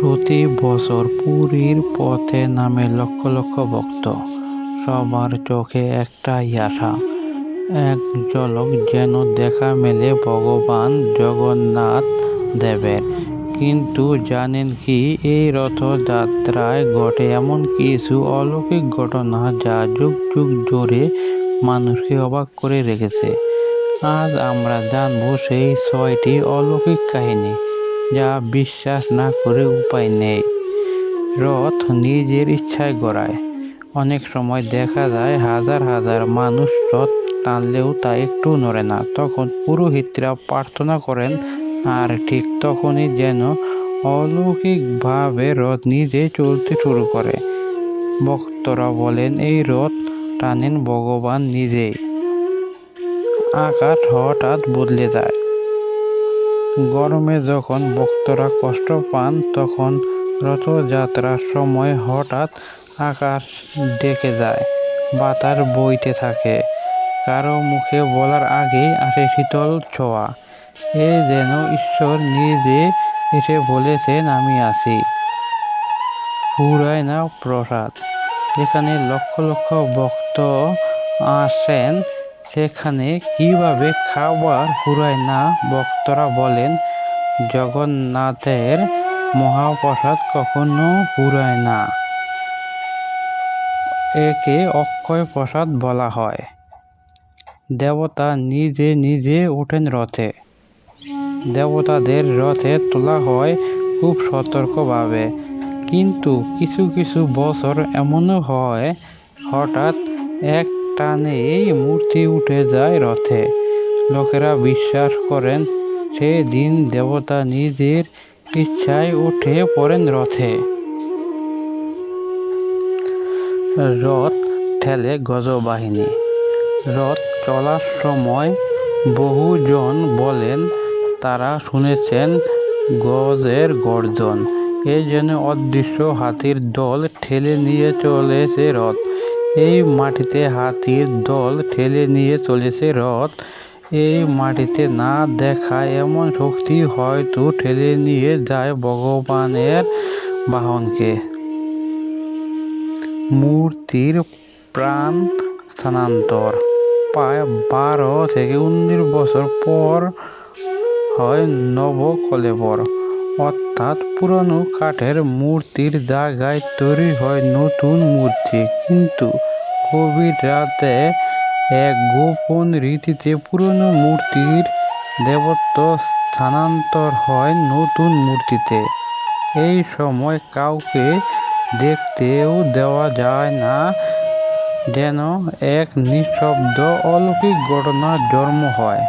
প্রতি বছর পুরীর পথে নামে লক্ষ লক্ষ ভক্ত। সবার চোখে একটাই আশা, এক ঝলক যেন দেখা মেলে ভগবান জগন্নাথ দেবের। কিন্তু জানেন কি, এই রথযাত্রায় ঘটে এমন কিছু অলৌকিক ঘটনা যা যুগ যুগ ধরে মানুষকে অবাক করে রেখেছে। আজ আমরা জানব সেই ছয়টি অলৌকিক কাহিনী। যা বিশ্বাস না করে উপায় নেই। রথ নিজের ইচ্ছায় গড়ায়। অনেক সময় দেখা যায় হাজার হাজার মানুষ রথ টানলেও তা একটু নড়ে না। তখন পুরোহিতরা প্রার্থনা করেন, আর ঠিক তখনই যেন অলৌকিকভাবে রথ নিজে চলতে শুরু করে। ভক্তরা বলেন, এই রথ টানেন ভগবান নিজেই। আকাশ হঠাৎ বদলে যায়। গরমে যখন ভক্তরা কষ্ট পান, তখন রথযাত্রার সময় হঠাৎ আকাশ ডেকে যায়, বাতাস বইতে থাকে। কারও মুখে বলার আগেই আসে শীতল ছোঁয়া। এ যেন ঈশ্বর নিজে এসে বলেছেন, আমি আছি। ফুরায় না প্রসাদ। এখানে লক্ষ লক্ষ ভক্ত আসেন। সেখানে কীভাবে খাবার ফুরায় না বক্তরা বলেন, জগন্নাথের মহাপ্রসাদ কখনো ফুরায় না। একে অক্ষয় প্রসাদ বলা হয়। দেবতা নিজে নিজে ওঠেন রথে। দেবতাদের রথে তোলা হয় খুব সতর্কভাবে। কিন্তু কিছু কিছু বছর এমনও হয়, হঠাৎ এক টানেই মূর্তি উঠে যায় রথে। লোকেরা বিশ্বাস করেন সেদিন দেবতা নিজের ইচ্ছায় উঠে পড়েন রথে। রথ ঠেলে গজবাহিনী। রথ চলার সময় বহুজন বলেন, তারা শুনেছেন গজের গর্জন। এই জন্য অদৃশ্য হাতির দল ঠেলে নিয়ে চলেছে রথ। এই মাটিতে হাতির দল ঠেলে নিয়ে চলেছে রথ। এই মাটিতে না দেখা এমন শক্তি হয়তো ঠেলে নিয়ে যায় ভগবানের বাহনকে। মূর্তির প্রাণ স্থানান্তর। প্রায় বারো থেকে উনিশ বছর পর হয় নবকলেবর। অর্থাৎ পুরনো কাঠের মূর্তির জায়গায় তৈরি হয় নতুন মূর্তি। কিন্তু গভীর রাতে এক গোপন রীতিতে পুরনো মূর্তির দেবত্ব স্থানান্তর হয় নতুন মূর্তিতে। এই সময় কাউকে দেখতেও দেওয়া যায় না যেন এক নিঃশব্দ অলৌকিক ঘটনার জন্ম হয়।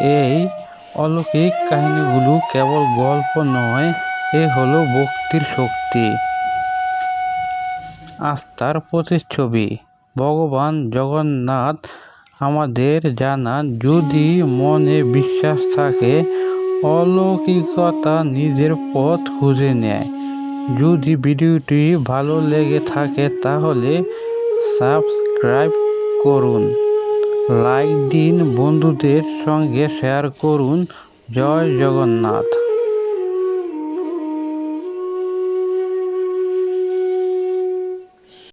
এই অলৌকিক কাহিনীগুলো কেবল গল্প নয়, এ হলো ভক্তির শক্তি। আস্থার প্রতিচ্ছবি, ভগবান জগন্নাথ আমাদের জানান যদি মনে বিশ্বাস থাকে, অলৌকিকতা নিজের পথ খুঁজে নেয়। যদি ভিডিওটি ভালো লেগে থাকে, তাহলে সাবস্ক্রাইব করুন। লাইক দিন বন্ধুদের সঙ্গে শেয়ার করুন। জয় জগন্নাথ।